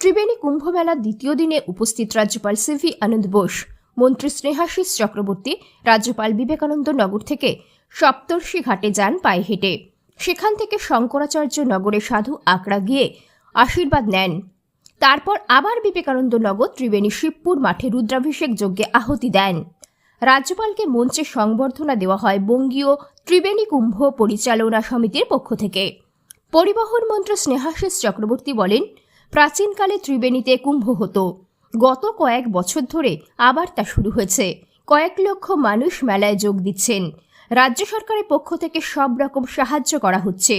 ত্রিবেণী কুম্ভ মেলার দ্বিতীয় দিনে উপস্থিত রাজ্যপাল সিভি আনন্দ বোস, মন্ত্রী স্নেহাশিস চক্রবর্তী, রাজ্যপাল বিবেকানন্দ নগর থেকে সপ্তর্ষি ঘাটে যান পায়ে হেঁটে। সেখান থেকে শঙ্করাচার্য নগরে সাধু আকড়া গিয়ে আশীর্বাদ নেন। তারপর আবার বিবেকানন্দ নগর ত্রিবেণী শিবপুর মাঠে রুদ্রাভিষেক যজ্ঞে আহতি দেন। রাজ্যপালকে মঞ্চে সংবর্ধনা দেওয়া হয় বঙ্গীয় ত্রিবেণী কুম্ভ পরিচালনা সমিতির পক্ষ থেকে। পরিবহন মন্ত্রী স্নেহাশিস চক্রবর্তী বলেন প্রাচীনকালে ত্রিবেণীতে কুম্ভ হতো। গত কয়েক বছর ধরে আবার তা শুরু হয়েছে। কয়েক লক্ষ মানুষ মেলায় যোগ দিচ্ছেন। রাজ্য সরকারের পক্ষ থেকে সব রকম সাহায্য করা হচ্ছে।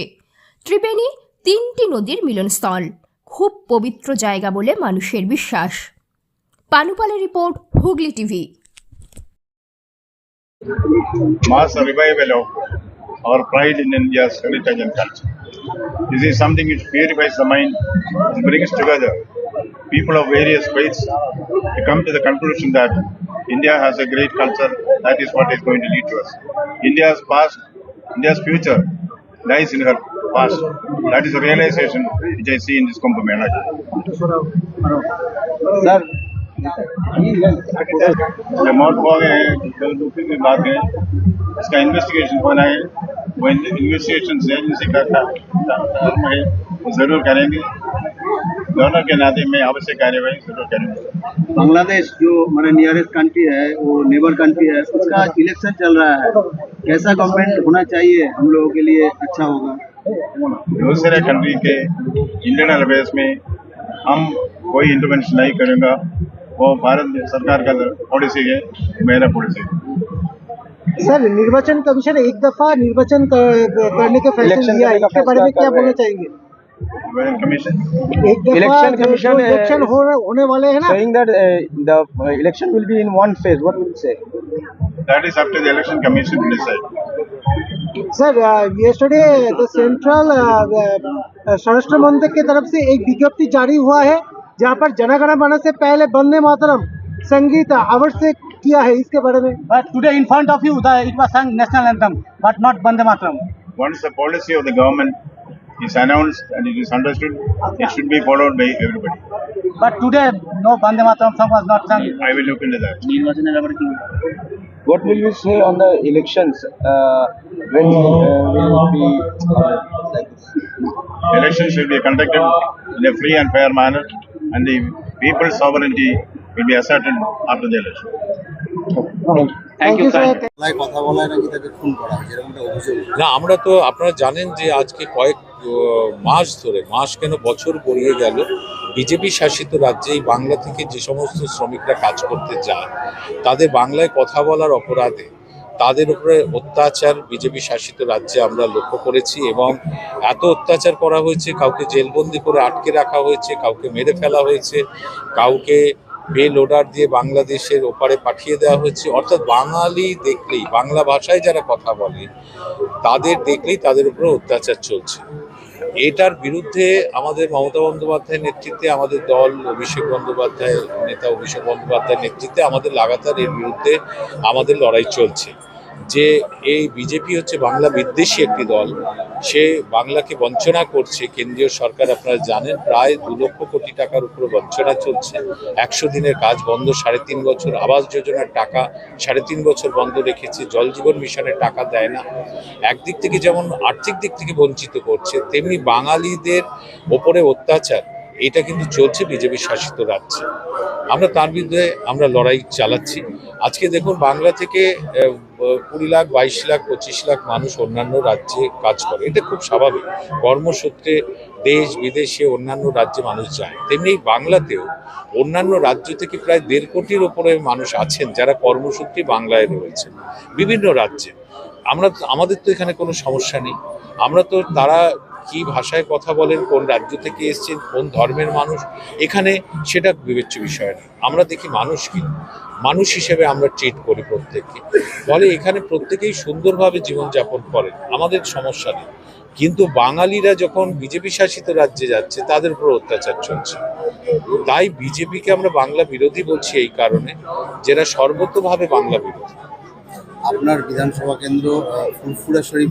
ত্রিবেণী তিনটি নদীর মিলনস্থল। খুব পবিত্র জায়গা বলে মানুষের বিশ্বাস। পানুপালের report, Hooghly TV. our pride in India's heritage and culture. This is something which purifies the mind and brings together people of various faiths to come to the conclusion that India has a great culture. That is what is going to lead to us. India's past, India's future lies in her past. That is a realization which I see in this Kumbh Mela. Sir remote हो गए हैं दुखी की बात है इसका investigation होना है वो इन्वेस्टिगेशन एजेंसी का का- का- काम है। ज़रूर करेंगे। दोनों के नाते में आवश्यक कार्यवाही ज़रूर करेंगे। बांग्लादेश जो हमारा नियरेस्ट कंट्री है वो नेबर कंट्री है उसका इलेक्शन चल रहा है। कैसा गवर्नमेंट होना चाहिए हम लोगों के लिए अच्छा होगा? दूसरे कंट्री के इंडियन अफेयर्स में हम कोई इंटरवेंशन नहीं करेंगे। वो भारत सरकार का पॉलिसी है मेरा पॉलिसी है। सर निर्वाचन कमीशन एक दफ़ा निर्वाचन कर- करने के फैसले लिया इसके बारे में क्या बोलना चाहेंगे? कमीशन? एक दफ़ा इलेक्शन कमीशन इलेक्शन हो रहे- होने वाले हैं ना। saying that uh, the uh, election will be in one phase. What will you say? That is up to the election commission to decide. Sir yesterday the central स्वराष्ट्र मंत्री की तरफ़ से एक विज्ञप्ति जारी हुआ है जहाँ पर जनगणना मन से पहले वंदे मातरम संगीत आवश्यक किया है इसके बारे में But today in front of you, the, it was sung national anthem, but not Bande Mataram. once the policy of the government is announced and it is understood, it should be followed by everybody. But today, no Bande Mataram song was not sung. I will look into that. what will you say on the elections uh, when uh, will be uh, like this? Elections should be conducted in a free and fair manner, and the people's sovereignty will be asserted after the election. না আমরা তো আপনারা জানেন যে আজকে কয়েক মাস ধরে মাস কেন বছর গড়িয়ে গেল বিজেপি শাসিত রাজ্যে বাংলা থেকে যে সমস্ত শ্রমিকরা কাজ করতে যায় তাদের বাংলায় কথা বলার অপরাধে তাদের উপরে অত্যাচার বিজেপি শাসিত রাজ্যে আমরা লক্ষ্য করেছি এবং এত অত্যাচার করা হয়েছে কাউকে জেলবন্দি করে আটকে রাখা হয়েছে কাউকে মেরে ফেলা হয়েছে কাউকে বেল অর্ডার দিয়ে বাংলাদেশের ওপারে পাঠিয়ে দেওয়া হয়েছে অর্থাৎ বাঙালি দেখলেই, বাংলা ভাষায় যারা কথা বলে, তাদের দেখলেই তাদের উপরে অত্যাচার চলছে। এটার বিরুদ্ধে আমাদের মমতা বন্দ্যোপাধ্যায়ের নেতৃত্বে, আমাদের দল অভিষেক বন্দ্যোপাধ্যায়, নেতা অভিষেক বন্দ্যোপাধ্যায়ের নেতৃত্বে আমাদের লাগাতার এর বিরুদ্ধে আমাদের লড়াই চলছে। যে এই বিজেপি হচ্ছে বাংলা বিদ্বেষী একটি দল, সে বাংলাকে বঞ্চনা করছে। কেন্দ্রীয় সরকার আপনারা জানেন, প্রায় দু লক্ষ কোটি টাকার উপরে বঞ্চনা চলছে। একশো দিনের কাজ বন্ধ, সাড়ে তিন বছর আবাস যোজনার টাকা, সাড়ে তিন বছর বন্ধ রেখেছে। জল জীবন মিশনের টাকা দেয় না। একদিক থেকে যেমন আর্থিক দিক থেকে বঞ্চিত করছে, তেমনি বাঙালিদের ওপরে অত্যাচার। এটা কিন্তু চলছে বিজেপি শাসিত রাজ্যে। আমরা তার বিরুদ্ধে আমরা লড়াই চালাচ্ছি। আজকে দেখুন বাংলা থেকে কুড়ি লাখ, বাইশ লাখ, পঁচিশ লাখ মানুষ অন্যান্য রাজ্যে কাজ করে। এটা খুব স্বাভাবিক। কর্মসূত্রে দেশ বিদেশে অন্যান্য রাজ্যে মানুষ যায়। তেমনি বাংলাতেও অন্যান্য রাজ্য থেকে প্রায় দেড় কোটির ওপরে মানুষ আছেন যারা কর্মসূত্রে বাংলায় রয়েছেন, বিভিন্ন রাজ্যে। আমরা আমাদের তো এখানে কোনো সমস্যা নেই। আমরা তো তারা কি ভাষায় কথা বলেন কোন রাজ্য থেকে এসেছেন কোন ধর্মের মানুষ এখানে সেটা বিবেচ্য বিষয় না। আমরা দেখি মানুষ কি? মানুষ হিসেবে আমরা ট্রিট করি প্রত্যেককে। ফলে এখানে প্রত্যেকেই সুন্দরভাবে জীবনযাপন করেন আমাদের সমস্যা নেই। কিন্তু বাঙালিরা যখন বিজেপি শাসিত রাজ্যে যাচ্ছে তাদের উপর অত্যাচার চলছে। তাই বিজেপিকে আমরা বাংলা বিরোধী বলছি এই কারণে যারা সর্বতভাবে বাংলা বিরোধী। আপনার বিধানসভা কেন্দ্র আহ, ফুরফুরা শরীফ